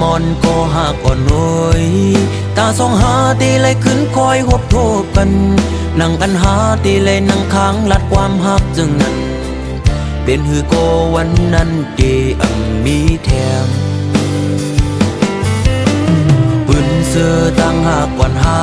มอนก็หักอ่อนโอยตาสองหาตีเลยขึ้นคอยหบโทบกันนั่งกันหาตีเลยนั่งค้างลัดความหักจึงนั้น เป็นหือโกวันนั้นเดอังมีแถมปืนเสือตั้งหากวันหา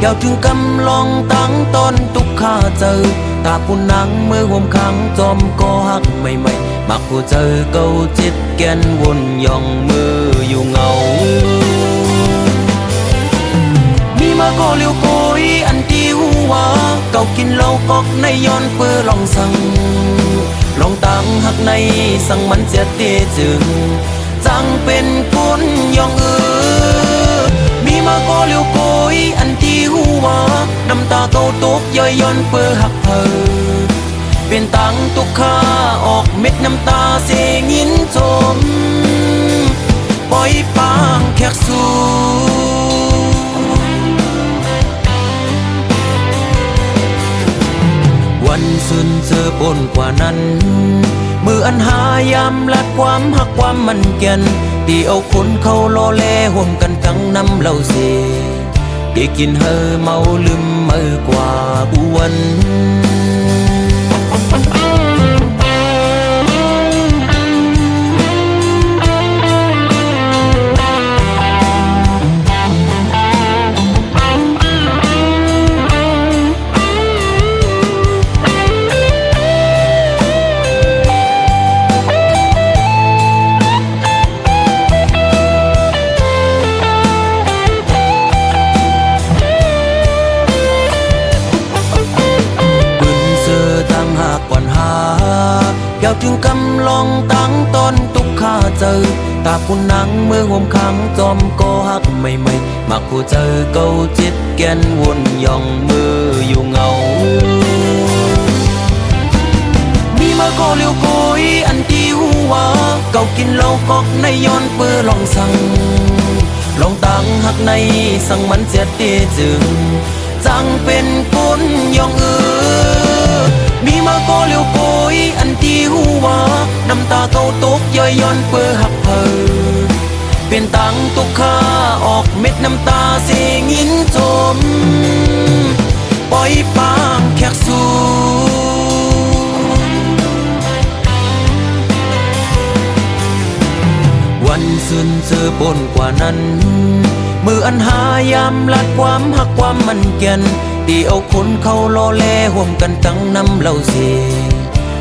เยาวถึงกำลองตั้งตอนตุกข้าเจอตาปุ่นนังมือห่มขังจอมก็หักใหม่ๆมักผู้เจอเก้าจิตแกนวนย่องมือ อยู่เงา มีมาก็เลียวโกยอันที่หัวเก่ากินเหล้ากอกในย้อนเปื้อลองสั่งลองตังหักในสั่งมันเสียเตจึง จังเป็นคนยองเออมีมาก็เลียวโกยอันที่หัวน้ำตาเก่าตกย่อยย้อนเปื้อหักเพอเป็นตังตุกข้าออกเม็ดน้ำตาเสียงินจม บนกว่านั้น มืออันหายามลัดความหักความมันเกียนตีเอาคนเขาโลเลห่มกันกังน้ำเหล่าเสได้กินเฮอเมาลืมเมื่อกว่าบวน เยาวถึงกำลองตั้งตอนตุกข้าเจอ ตาปุ่นนังมือหวมขังจอมก็หักใหม่ๆมักผู้เจอเก้าจิตแกนวนย่องมืออยู่เงา มีมาก็เลียวโกยอันที่หัวเก่ากินเหล้ากอกในย้อนเปื้อลองสั่งลองตั้งหักในสั่งมันเสียเตจึงจังเป็นคนยองเออ ย้อนเปื้อหักเพอเป็นตังตุกข้าออกเม็ดน้ำตาเสียงินจมปล่อยปางแขกสูวันสุนเจอปนกว่านั้น มืออันหายามลัดความหักความมันเกียนตีเอาคนเขาโลเลห่วมกันตั้งน้ำเหล่าเสีย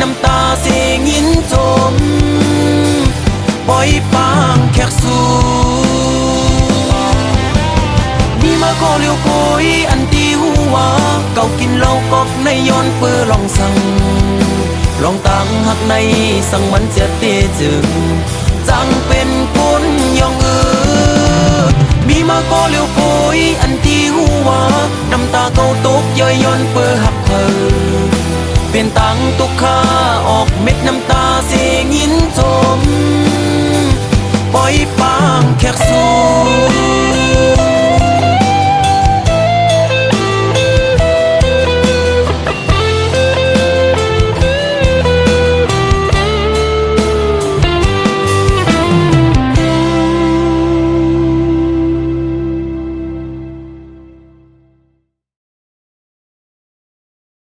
น้ำตาเก่าตกย่อยย้อนเปื้อหักเพอเป็นตังตุกข้าออกเม็ดน้ำตาเสียงินจมปล่อยปางแขกสู่มีมาก็เลียวโกยอันที่หัวเก่ากินเหล้ากอกในย้อนเปื้อลองสั่งลองตังหักในสั่งมันเสียเตจึง จังเป็นคนยองเออมีมาก็เลียวโกยอันที่หัวน้ำตาเก่าตกย่อยย้อนเปื้อหักเพอเป็นตังตุกขา อกเม็ดน้ำตาเสียงินจมปล่อยปางแขกสู